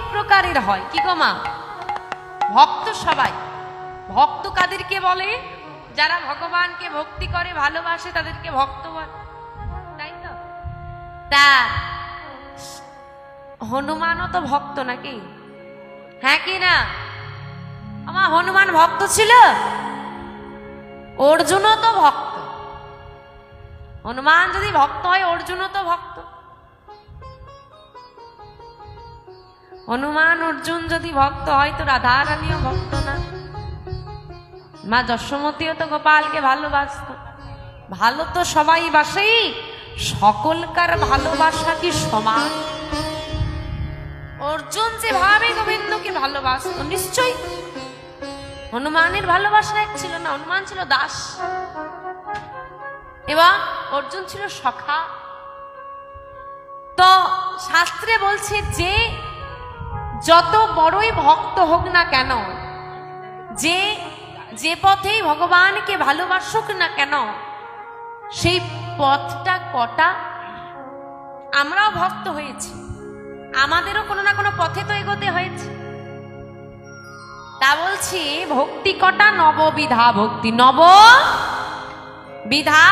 অনেক প্রকারের হয়। কি গো মা? ভক্ত সবাই। ভক্ত কাদেরকে বলে? যারা ভগবানকে ভক্তি করে, ভালোবাসে, তাদেরকে ভক্ত বলে। তাই তো? তা, হনুমানও তো ভক্ত নাকি? হ্যাঁ কি না? আমার হনুমান ভক্ত ছিল? অর্জুনও তো ভক্ত। হনুমান যদি ভক্ত হয়, অর্জুনও তো ভক্ত। হনুমান অর্জুন যদি ভক্ত হয় তো রাধা রানীও ভক্ত না। মা যশোমতীও তো গোপালকে ভালোবাসত। ভালো তো সবাই বাসেই সকলকার ভালোবাসা কি সমান? অর্জুন যেভাবে গোবিন্দকে ভালোবাসত, নিশ্চয়ই। হনুমানের ভালোবাসা এক ছিল না, হনুমান ছিল দাস। এবং অর্জুন ছিল সখা। তো শাস্ত্রে বলছে যে যত বড়ই ভক্ত হোক না কেন, যে যে পথেই ভগবানকে ভালোবাসুক না কেন, সেই পথটা কটা? আমরাও ভক্ত হয়েছি। আমাদেরও কোনো না কোনো পথে তো এগোতে হয়েছে। তা বলছি, ভক্তি কটা? নববিধা ভক্তি। নব বিধা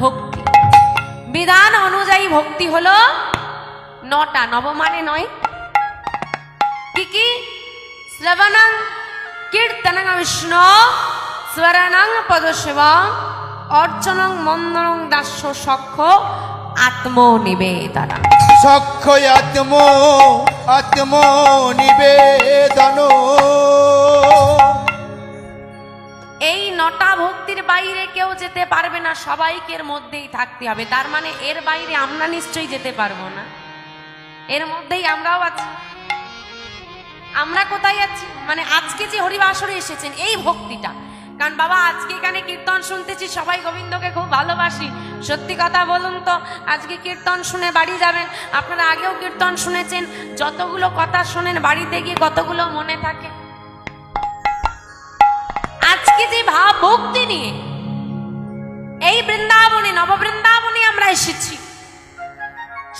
ভক্তি। বিধান অনুযায়ী ভক্তি হলো নটা। নব মানে নয় কি কি শ্রবণং কীর্তনং বিষ্ণু স্মরণং পদশিবং অর্চনং মন্দনং দাস্য সক্ষ আত্মনিবেদন আত্ম আত্ম নিবেদন এই নটা ভক্তির বাইরে কেউ যেতে পারবে না সবাইকে এর মধ্যেই থাকতে হবে। তার মানে এর বাইরে আমরা নিশ্চয়ই যেতে পারব না। এর মধ্যেই আমরাও আছি। আমরা কোথায় আছি? মানে আজকে যে হরিবাসরে এসেছেন, এই ভক্তিটা। কারণ বাবা, আজকে এখানে কীর্তন শুনতেছি, সবাই গোবিন্দকে খুব ভালোবাসি। সত্যি কথা বলুন তো, আজকে কীর্তন শুনে বাড়ি যাবেন। আপনারা আগেও কীর্তন শুনেছেন, যতগুলো কথা শোনেন বাড়িতে গিয়ে কতগুলো মনে থাকে। আজকে যে ভাব ভক্তি নিয়ে, এই বৃন্দাবনে, নববৃন্দাবনে আমরা এসেছি।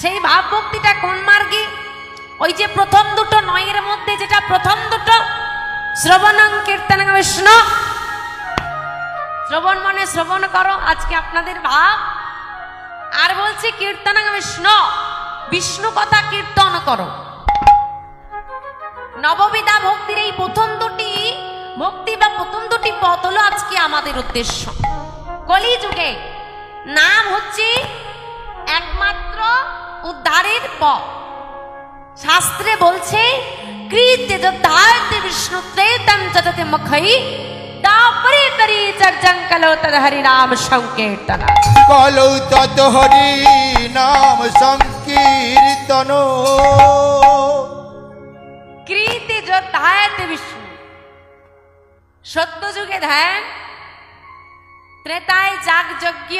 সেই ভাব ভক্তিটা কোন মার্গে? ওই যে প্রথম দুটো নয়ের মধ্যে যেটা প্রথম দুটো, শ্রবণং কীর্তন বিষ্ণু শ্রবণ মানে শ্রবণ করো, আজকে আপনাদের ভাব। আর বলছি কীর্তন বিষ্ণু বিষ্ণু কথা কীর্তন করো। নববিধা ভক্তির এই প্রথম দুটি, ভক্তি বা প্রথম দুটি পথ হলো আজকে আমাদের উদ্দেশ্য। কলিযুগে নাম হচ্ছে একমাত্র উদ্ধারের পথ। শাস্ত্রে বলছে কৃতে যদ্ধারতে বিষ্ণু ত্রেতম যততে মুখই তাপরে তরি চর্চং কলো তদ হরি নাম সংকীর্তন। কলৌ তত হরি নাম সংকীর্তন। কৃতে যদ্ধারতে বিষ্ণু সত্য যুগে ধ্যান ত্রেতায় যাগ যজ্ঞ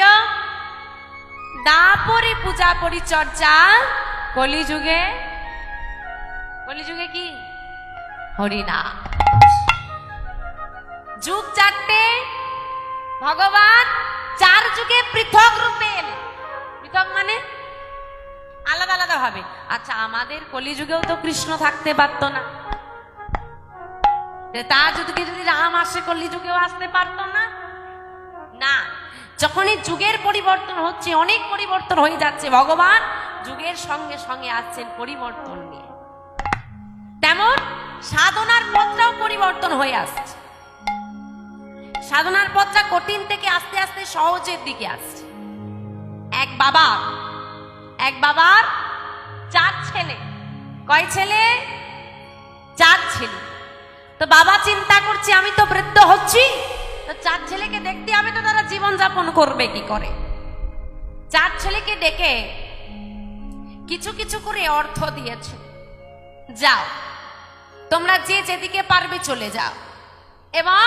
দাপরে পূজা পরিচর্যা কলিযুগে কলিযুগে কি? হরিনা যুগ চারটে ভগবান চার যুগে পৃথক রূপে পৃথক মানে আলাদা আলাদা ভাবে। আচ্ছা আমাদের কলিযুগেও তো কৃষ্ণ থাকতে পারতো না। তা যুগে যদি রাম আসে, কলিযুগেও আসতে পারতো না? না। যখন এই যুগের পরিবর্তন হচ্ছে, অনেক পরিবর্তন হয়ে যাচ্ছে, ভগবান যুগের সঙ্গে সঙ্গে আসছেন পরিবর্তন নিয়ে। তেমন সাধনার পথটাও পরিবর্তন হয়ে আসছে। সাধনার পথটা কঠিন থেকে আস্তে আস্তে সহজের দিকে আসছে। এক বাবা এক বাবার চার ছেলে। কয় ছেলে? চার ছেলে। তো বাবা চিন্তা করছি, আমি তো বৃদ্ধ হচ্ছি, তো চার ছেলেকে দেখতে হবে তো তারা জীবন যাপন করবে কি করে? চার ছেলেকে ডেকে কিছু কিছু করে অর্থ দিয়েছে। যাও। তোমরা যে যেদিকে পারবে চলে যাও। এবং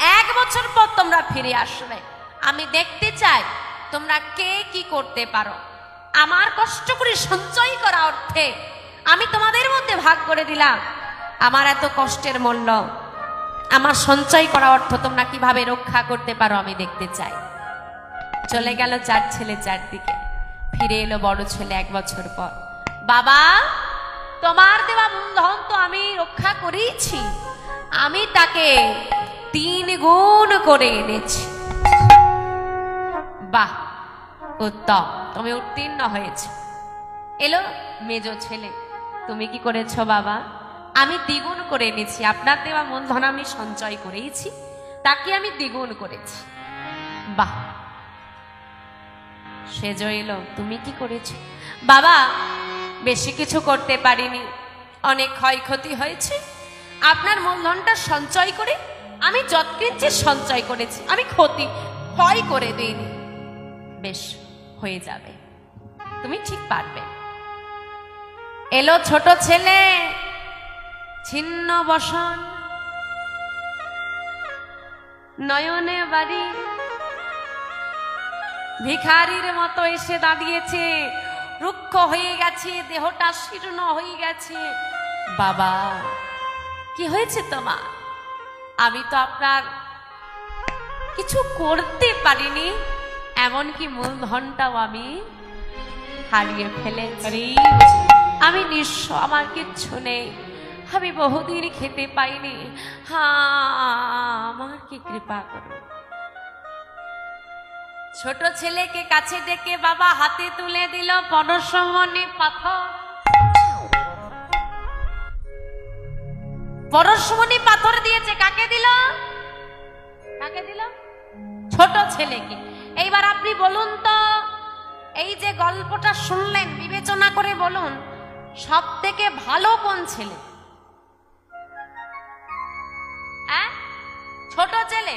এক বছর পর তোমরা ফিরে আসবে। আমি দেখতে চাই তোমরা কে কি করতে পারো। আমার কষ্ট করে সঞ্চয় করা অর্থে আমি তোমাদের মধ্যে ভাগ করে দিলাম। আমার এত কষ্টের মূল্য। আমার সঞ্চয় করা অর্থ তোমরা কীভাবে রক্ষা করতে পারো আমি দেখতে চাই। চলে গেল চার ছেলে চারদিকে। ফিরে এলো বড় ছেলে এক বছর পর। বাবা! তোমার দেওয়া মূলধন তো আমি রক্ষা করেইছি আমি তাকে তিন গুণ করে এনেছি। বাহ, উত্তম। তুমি উত্তীর্ণ হয়েছে। এলো মেজ ছেলে, তুমি কি করেছ বাবা? আমি দ্বিগুণ করে এনেছি। আপনার দেওয়া মূলধন আমি সঞ্চয় করেইছি তাকে আমি দ্বিগুণ করেছি। বাহ, সেজ এলো। তুমি কি করেছ? বাবা বেশি কিছু করতে পারিনি। অনেক ক্ষয়ক্ষতি হয়েছে। আপনার মূলধনটা সঞ্চয় করে আমি যৎকিঞ্চে সঞ্চয় করেছি, আমি ক্ষতি, ক্ষয় করে দিইনি। বেশ, হয়ে যাবে। তুমি ঠিক পারবে। এলো ছোট ছেলে, ছিন্ন বসন, নয়নে বাড়ি। ভিখারির মতো এসে দাঁড়িয়েছে। রুক্ষ হয়ে গেছে দেহটা শীর্ণ হয়ে গেছে। বাবা কি হয়েছে তোমার? আমি তো আপনার কিছু করতে পারিনি এমনকি মূলধনটাও আমি হারিয়ে ফেলেছি। আমি নিঃস্ব আমার কিচ্ছু নেই। আমি বহুদিন খেতে পাইনি। হ্যাঁ আমার কি কৃপা করো ছোট ছেলেকে কাছে ডেকে বাবা হাতে তুলে দিল পরশমণি পাথর। পরশমণি পাথর দিয়েছে, কাকে দিল? কাকে দিল? ছোট ছেলেকে। এইবার আপনি বলুন তো, এই যে গল্পটা শুনলেন, বিবেচনা করে বলুন সব থেকে ভালো কোন ছেলে? ছোট ছেলে,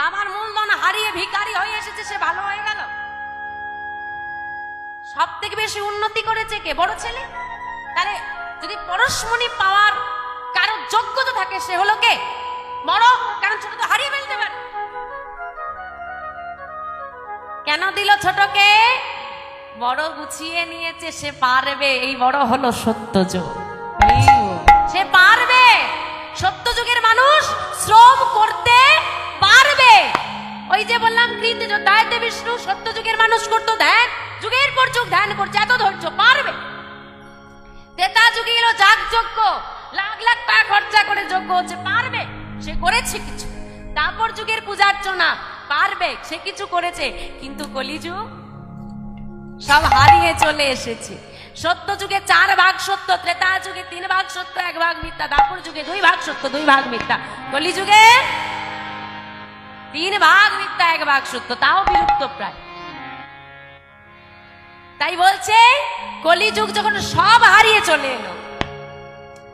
বাবার মূলধন হারিয়ে ভিখারি সে ভালো হয়ে গেল? সব থেকে বেশি উন্নতি করেছে কে? বড় ছেলে? তাহলে যদি পরশমণি পাওয়ার কারও যোগ্যতা থাকে, সে হলো কে? বড়, কারণ ছোট তো হারিয়ে ফেলতে পারে। কেন দিল ছোটকে বড় গুছিয়ে নিয়েছে, সে পারবে। এই বড় হলো সত্যযুগ। সে পারবে। সত্যযুগের মানুষ শ্রম করতে পারবে। ওই যে বললাম, কৃত দায়িত্ব বিষ্ণু সত্যযুগের মানুষ করতো ধ্যান যুগের পর যুগ, ধ্যান করছে, এত ধৈর্য, পারবে? তেতা যুগে এলো, যাগ যজ্ঞ, লাখ লাখ টাকা খরচা করে যজ্ঞ হচ্ছে, পারবে? সে করেছে কিছু। তারপর যুগের পূজার্চনা, পারবে, সে কিছু করেছে, কিন্তু কলিযুগ সব হারিয়ে চলে এসেছে। সত্য যুগে চার ভাগ সত্য, ত্রেতা যুগে তিন ভাগ সত্য, এক ভাগ মিথ্যা দাপর যুগে দুই ভাগ সত্য, দুই ভাগ মিথ্যা। কলি যুগে তিন ভাগ মিথ্যা, এক ভাগ সত্য, তাও বিলুপ্ত প্রায়। তাই বলছে, কলিযুগ যখন সব হারিয়ে চলে এলো,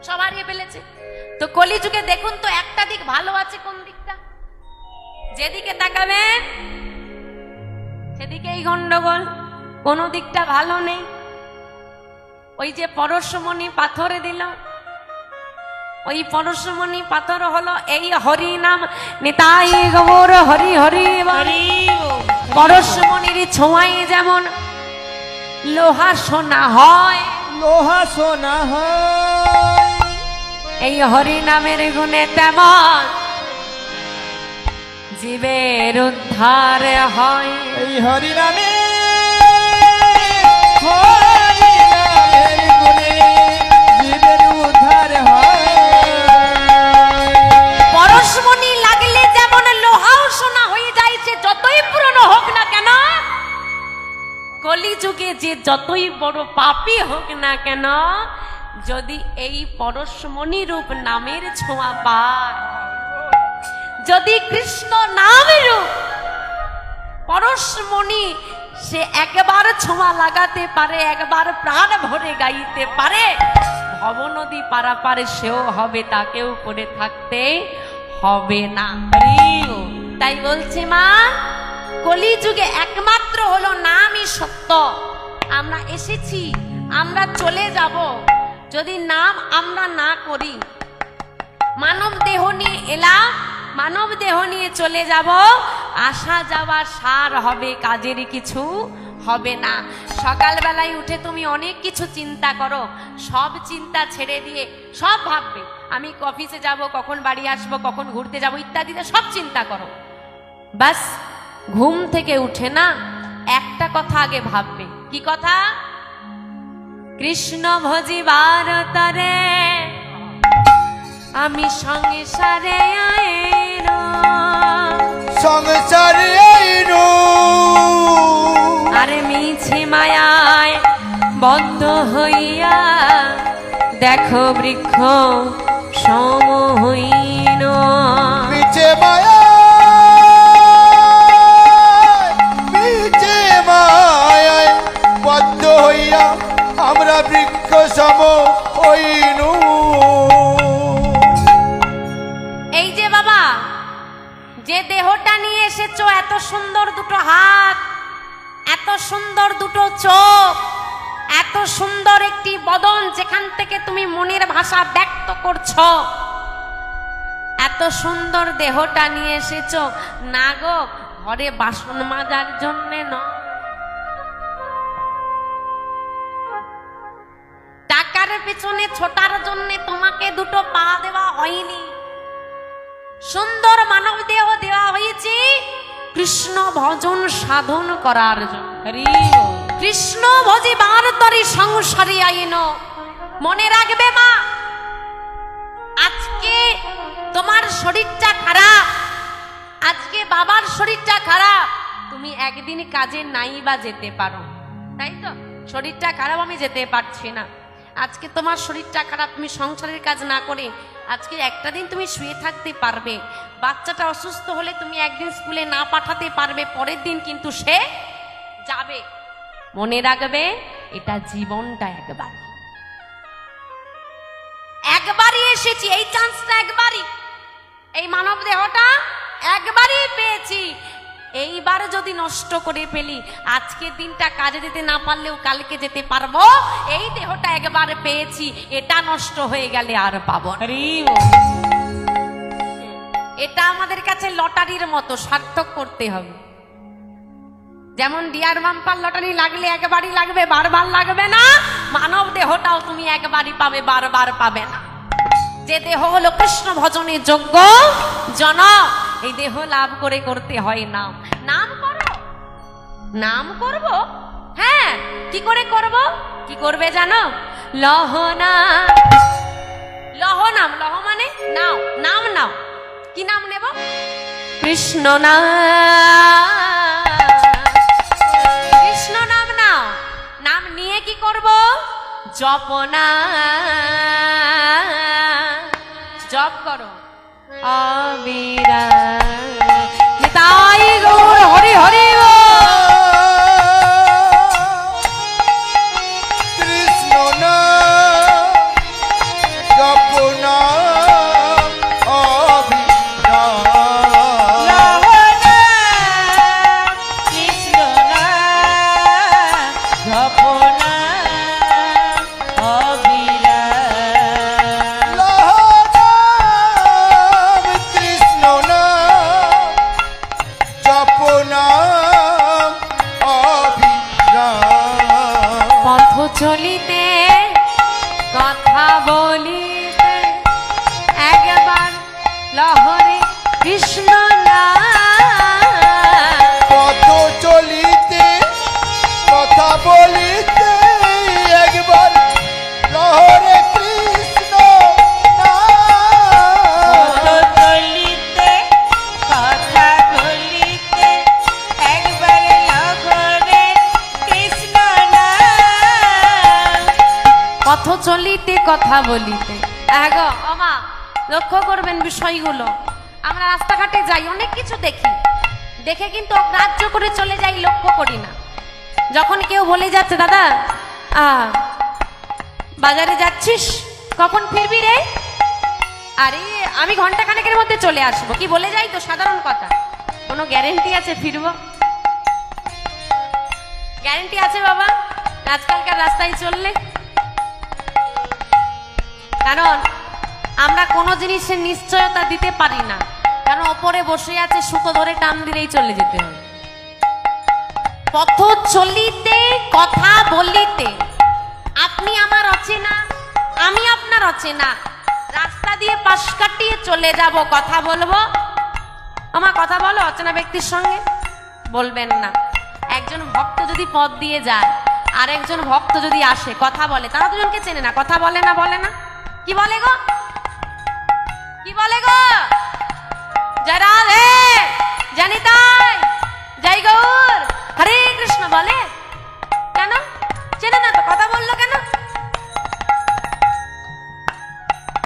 সব হারিয়ে ফেলেছে, তো কলিযুগে দেখুন তো একটা দিক ভালো আছে কোন দিকটা? যেদিকে তাকাবেন সেদিকেই গন্ডগোল, কোনো দিকটা ভালো নেই। ওই যে পরশমণি পাথরে দিল ওই পরশমণি পাথর হলো এই হরি নাম। নিতাই গৌর হরি হরি পরশমণির ছোঁয়ায় যেমন লোহা সোনা হয়। লোহা সোনা হয়। এই হরি নামের গুণে তেমন জীবের উদ্ধার হয়। এই হরি নামে যতই পুরনো হোক না কেন, কলিযুগে যে যতই বড় পাপী হোক না কেন, যদি এই পরশমণি রূপ নামের ছোঁয়া পায়, যদি কৃষ্ণ নাম রূপ পরশমণি সে একবার ছোঁয়া লাগাতে পারে, একবার প্রাণ ভরে গাইতে পারে, ভবনদী পারাপারে সেও হবে তাকেও করে থাকতে হবে না। তাই বলছি মা কলিযুগে একমাত্র হলো নামই সত্য। আমরা এসেছি, আমরা চলে যাব। যদি নাম আমরা না করি, মানব দেহ নিয়ে এলাম, মানব দেহ নিয়ে চলে যাব। আসা যাওয়া সার হবে, কাজের কিছু হবে না। সকালবেলায় উঠে তুমি অনেক কিছু চিন্তা করো, সব চিন্তা ছেড়ে দিয়ে সব ভাববে, আমি অফিসে যাব, কখন বাড়ি আসব, কখন ঘুরতে যাব ইত্যাদিতে সব চিন্তা করো। বাস ঘুম থেকে উঠে না একটা কথা আগে ভাববে। কি কথা? কৃষ্ণ ভজিবার তরে আমি সংসারে সংসারে আইনু। আরে মিছে মায়ায় বন্ধ হইয়া দেখো বৃক্ষ সম হইন। মিছে মায়া এই যে বাবা, যে দেহটা নিয়ে এসেছ, এত সুন্দর দুটো হাত, এত সুন্দর দুটো চোখ, এত সুন্দর একটি বদন যেখান থেকে তুমি মনের ভাষা ব্যক্ত করছ, এত সুন্দর দেহটা নিয়ে এসেছ। না গো, ঘরে বাসন মাজার জন্যে নয়। টাকার পেছনে ছোটার জন্য তোমাকে দুটো পা দেওয়া হয়নি। সুন্দর মানব দেহ দেওয়া হয়েছে। কৃষ্ণ ভজন সাধন করার জন্য। কৃষ্ণ ভজিবার তরি সংসারে আইন। মনে রাখবে মা আজকে তোমার শরীরটা খারাপ। আজকে বাবার শরীরটা খারাপ। তুমি একদিন কাজে নাই বা যেতে পারো। তাই তো? শরীরটা খারাপ আমি যেতে পারছি না। আজকে তোমার শরীরটা খারাপ, তুমি সংসারের কাজ না করে আজকে একটা দিন তুমি শুয়ে থাকতে পারবে। বাচ্চাটা অসুস্থ হলে তুমি একদিন স্কুলে না পাঠাতে পারবে, পরের দিন কিন্তু সে যাবে। মনে রাখবে, এটা জীবনটা একবার। একবারই এসেছি, এই চান্সটা একবারই। এই মানব দেহটা একবারই পেয়েছি। এইবার যদি নষ্ট করে ফেলি আজকের দিনটা কাজে যেতে না পারলেও কালকে যেতে পারব। এই দেহটা একবার পেয়েছি এটা নষ্ট হয়ে গেলে আর পাবো না। এটা আমাদের কাছে লটারির মতো সার্থক করতে হবে। যেমন ডিয়ার বাম্পার লটারি লাগলে একবারই লাগবে বারবার লাগবে না। মানব দেহটাও তুমি একবারই পাবে বারবার পাবে না। যে দেহ হলো কৃষ্ণ ভজনের যোগ্য জন এই দেহ লাভ করে করতে হয় নাম নাম করো। নাম করব? হ্যাঁ কি করে করব? কি করবে জানো? লহনা। লহ নাম লহ মানে নাও, নাম নাও। কি নাম নেব? কৃষ্ণ নাম কৃষ্ণ নাম নাও। নাম নিয়ে কি করব? জপনা। জপ করো। অবিরা নিতাই গৌর হরি হরি। চলিতে, কথা বলিতে। আমা লক্ষ্য করবেন বিষয়গুলো। আমরা রাস্তাঘাটে যাই, অনেক কিছু দেখি। দেখে কিন্তু অগ্রাহ্য করে চলে যাই, লক্ষ্য করি না। যখন কেউ বলে যাচ্ছে, দাদা বাজারে যাচ্ছিস? কখন ফিরবি রে? আরে, আমি ঘণ্টা খানেকের মধ্যে চলে আসব। কি বলে যাই তো, সাধারণ কথা। কোনো গ্যারেন্টি আছে ফিরবো? গ্যারেন্টি আছে বাবা। আজকালকার রাস্তায় চললে কারণ আমরা কোনো জিনিসের নিশ্চয়তা দিতে পারি না। কারণ ওপরে বসে আছে সুতো ধরে টান দিলেই চলে যেতে হবে পথ চলিতে, কথা বলিতে। আপনি আমার অচেনা, আমি আপনার অচেনা। রাস্তা দিয়ে পাশ কাটিয়ে চলে যাব, কথা বলব। আমার কথা বলো অচেনা ব্যক্তির সঙ্গে? বলবেন না। একজন ভক্ত যদি পথ দিয়ে যায় আর একজন ভক্ত যদি আসে, কথা বলে, তারা দুজনকে চেনে না, কথা বলে না বলে না। কি বলে গো? কি বলে গো? জয় জানি তাই জয় গৌর। হরে কৃষ্ণ বলে। কেন? চেনে না তো, কথা বলল কেন?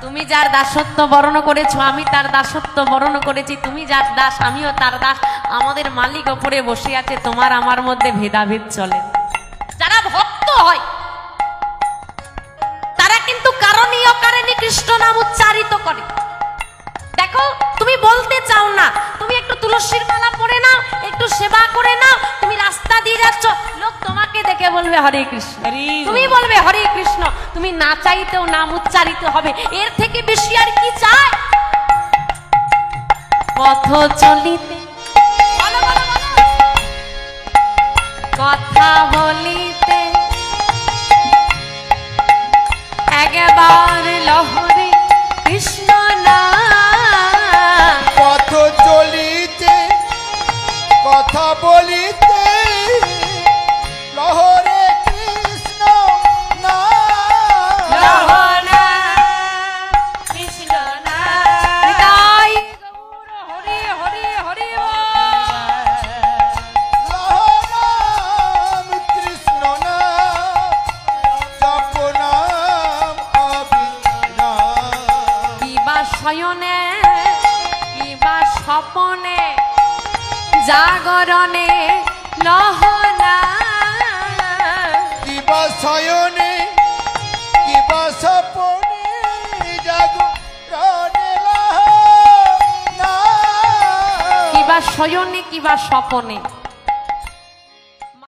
তুমি যার দাসত্ব বরণ করেছ, আমি তার দাসত্ব বরণ করেছি। তুমি যার দাস, আমিও তার দাস। আমাদের মালিক ওপরে বসে আছে, তোমার আমার মধ্যে ভেদাভেদ চলে। যারা ভক্ত হয় কৃষ্ণ নাম উচ্চারিত করে। দেখো তুমি বলতে চাও না। তুমি একটু তুলসীর মালা পরে নাও একটু সেবা করে নাও। তুমি রাস্তা দিয়ে যাচ্ছ লোক তোমাকে দেখে বলবে হরে কৃষ্ণ। তুমি বলবে হরে কৃষ্ণ। তুমি না চাইতেও নাম উচ্চারিত হবে। এর থেকে বেশি আর কি চাই? পথ চলিতে বলো, বলো, বলিতে লহরে কৃষ্ণ না লহনা কৃষ্ণ না নিতাই গৌর হরি হরি হরি লহরাম কৃষ্ণ না জপ নাম অবিনাম কিবা শয়নে কিবা স্বপনে জাগরণে নহনা। কিবা শয়নে কিবা সপনে জাগরণে কিবা শয়নে কিবা স্বপনে।